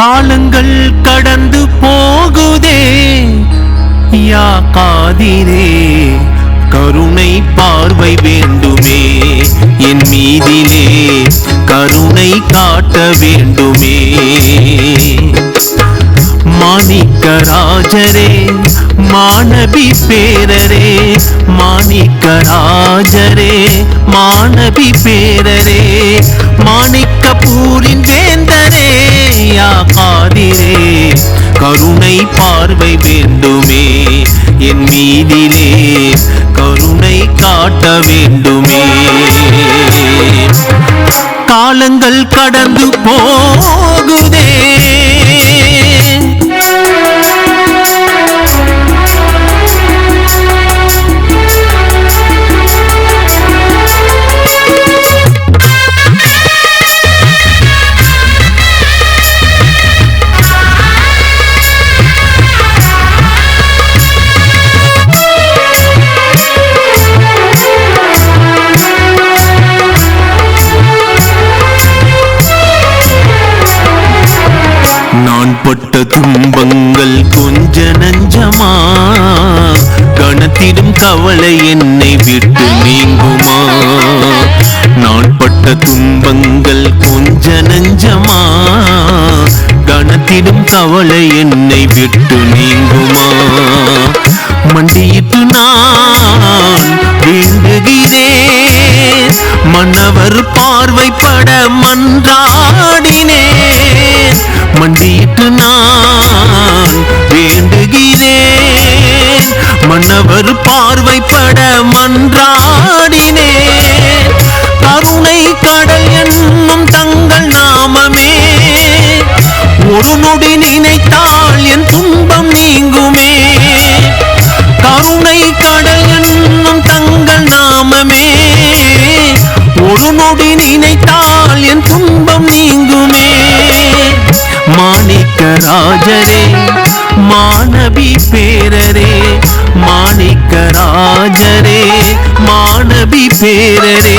காலங்கள் கடந்து போகுதே. யா காதிரே கருணை பார்வை வேண்டுமே. என் மீதிலே கருணை காட்ட வேண்டுமே. மாணிக்க ராஜரே மாணவி பேரரே. மாணிக்க ராஜரே மாணவி பேரரே. மாணிக்க பூரி கருணை பார்வை வேண்டுமே. என் மீதிலே கருணை காட்ட வேண்டுமே. காலங்கள் கடந்து போ. பட்ட துன்பங்கள் கொஞ்ச நஞ்சமா? கணத்திடும் கவலை என்னை விட்டு நீங்குமா? நான் பட்ட துன்பங்கள் கொஞ்ச நஞ்சமா? கணத்திடும் கவலை என்னை விட்டு நீங்குமா? மண்டியிட்டு நான் வேண்டுகிறேன் மன்னவர் பார்வைப்பட மன்றாடினேன். மன்னித்து நான் வேண்டுகிறேன். மன்னவர் பார்வைப்பட மன்றாடினேன். கருணை மாணிக்கராஜரே மாணவி பேரரே மாணிக்கராஜரே மாணவி பேரரே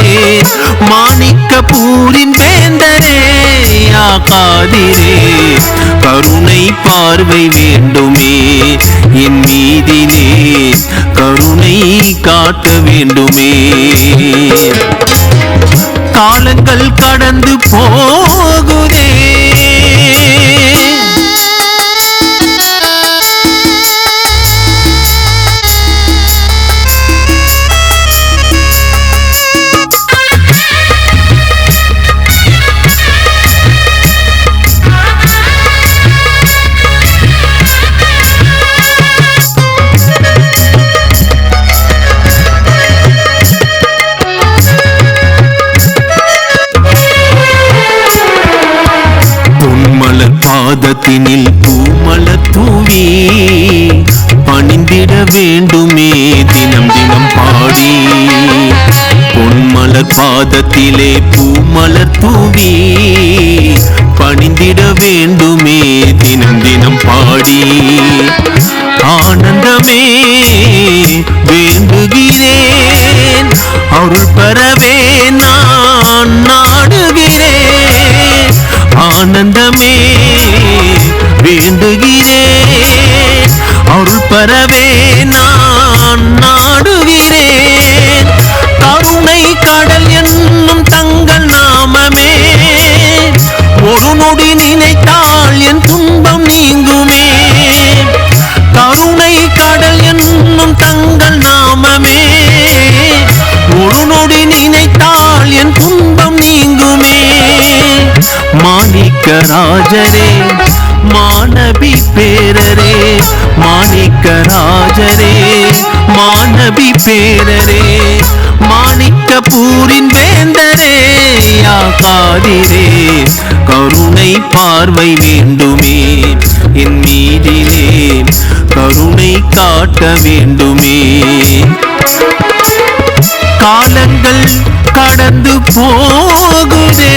மாணிக்க பூரின் வேந்தரே யா காதிரே கருணை பார்வை வேண்டுமே என் மீதிலே. கருணை காட்ட வேண்டுமே. காலங்கள் கடந்து போ பாதத்தினில் பூமல தூவி பணிந்திட வேண்டுமே தினம் தினம் பாடி. பொன்மலர் பாதத்திலே பூமலர் தூவி பணிந்திட வேண்டுமே தினம் தினம் பாடி. ஆனந்தமே வேண்டுகிறேன் அருள் பெறவே நான் நாடுகிறேன். ஆனந்தமே மாணிக்க ராஜரே மாணவி பேரரே மாணிக்க ராஜரே மாணவி பேரரே மாணிக்க பூரின் வேந்தரே யாகாதிரே கருணை பார்வை வேண்டுமே என் மீதிலே கருணை காட்ட வேண்டுமே. காலங்கள் கடந்து போகுதே